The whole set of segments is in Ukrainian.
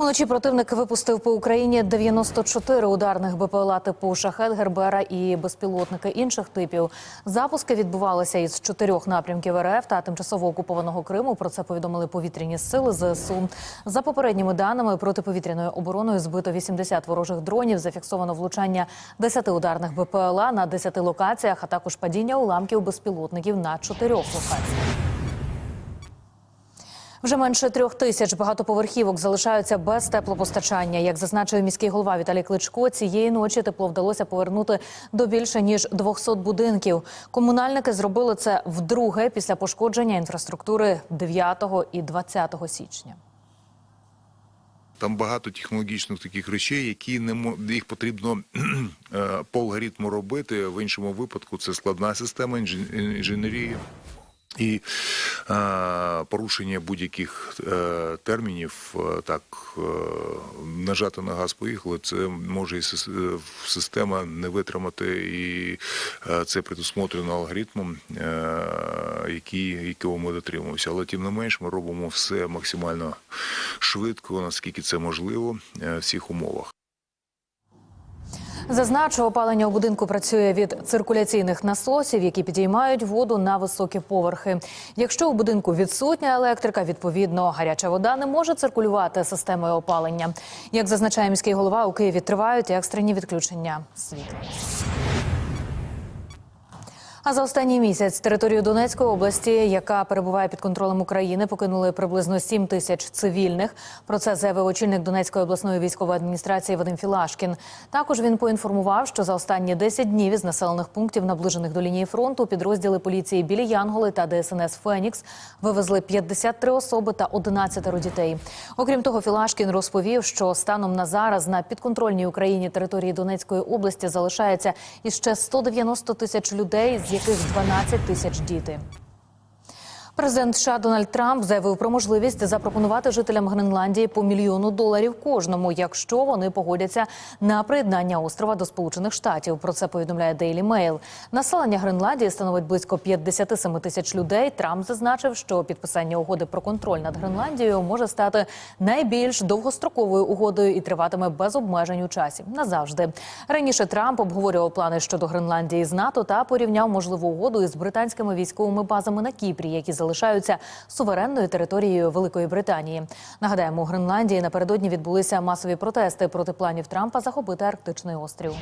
Уночі противник випустив по Україні 94 ударних БПЛА типу Шахет, Гербера і безпілотники інших типів. Запуски відбувалися із чотирьох напрямків РФ та тимчасово окупованого Криму. Про це повідомили повітряні сили ЗСУ. За попередніми даними протиповітряною обороною збито 80 ворожих дронів. Зафіксовано влучання 10 ударних БПЛА на 10 локаціях, а також падіння уламків безпілотників на чотирьох локаціях. Вже менше трьох тисяч багатоповерхівок залишаються без теплопостачання. Як зазначив міський голова Віталій Кличко, цієї ночі тепло вдалося повернути до більше ніж 200 будинків. Комунальники зробили це вдруге після пошкодження інфраструктури 9 і 20 січня. Там багато технологічних таких речей, які не їх потрібно е, по алгоритму робити. В іншому випадку це складна система інжен- інженерії. І порушення будь-яких е, термінів, е, так е, нажати на газ поїхали, це може і система не витримати, і це предусмотрено алгоритмом, якого ми дотримуємося. Але тим не менш, ми робимо все максимально швидко, наскільки це можливо, в всіх умовах. Зазначу, опалення у будинку працює від циркуляційних насосів, які підіймають воду на високі поверхи. Якщо у будинку відсутня електрика, відповідно гаряча вода не може циркулювати системою опалення. Як зазначає міський голова, у Києві тривають екстрені відключення світла. А за останній місяць територію Донецької області, яка перебуває під контролем України, покинули приблизно 7 тисяч цивільних. Про це заявив очільник Донецької обласної військової адміністрації Вадим Філашкін. Також він поінформував, що за останні 10 днів із населених пунктів, наближених до лінії фронту, підрозділи поліції Білі Янголи та ДСНС Фенікс вивезли 53 особи та 11 дітей. Окрім того, Філашкін розповів, що станом на зараз на підконтрольній Україні території Донецької області залишається іще 190 тисяч людей, з яких 12 тисяч діти. Президент США Дональд Трамп заявив про можливість запропонувати жителям Гренландії по мільйону доларів кожному, якщо вони погодяться на приєднання острова до Сполучених Штатів. Про це повідомляє Daily Mail. Населення Гренландії становить близько 57 тисяч людей. Трамп зазначив, що підписання угоди про контроль над Гренландією може стати найбільш довгостроковою угодою і триватиме без обмежень у часі назавжди. Раніше Трамп обговорював плани щодо Гренландії з НАТО та порівняв можливу угоду із британськими військовими базами на Кіпрі, які залишаються суверенною територією Великої Британії. Нагадаємо, у Гренландії напередодні відбулися масові протести проти планів Трампа захопити Арктичний острів.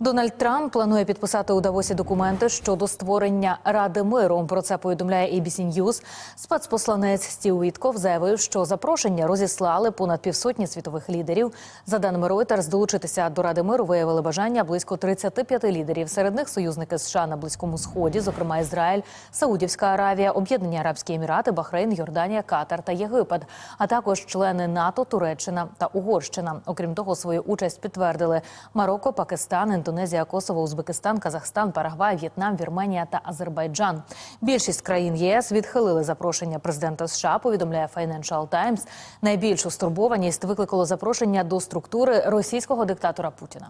Дональд Трамп планує підписати у Давосі документи щодо створення Ради миру. Про це повідомляє ABC News. Спецпосланець Стів Вітков заявив, що запрошення розіслали понад півсотні світових лідерів. За даними Reuters, долучитися до Ради миру виявили бажання близько 35 лідерів. Серед них союзники США на близькому сході, зокрема Ізраїль, Саудівська Аравія, Об'єднані Арабські Емірати, Бахрейн, Йорданія, Катар та Єгипет, а також члени НАТО, Туреччина та Угорщина. Окрім того, свою участь підтвердили Марокко, Пакистан, Індонезія, Косово, Узбекистан, Казахстан, Парагвай, В'єтнам, Вірменія та Азербайджан. Більшість країн ЄС відхилили запрошення президента США. Повідомляє Financial Times. Найбільшу стурбованість викликало запрошення до структури російського диктатора Путіна.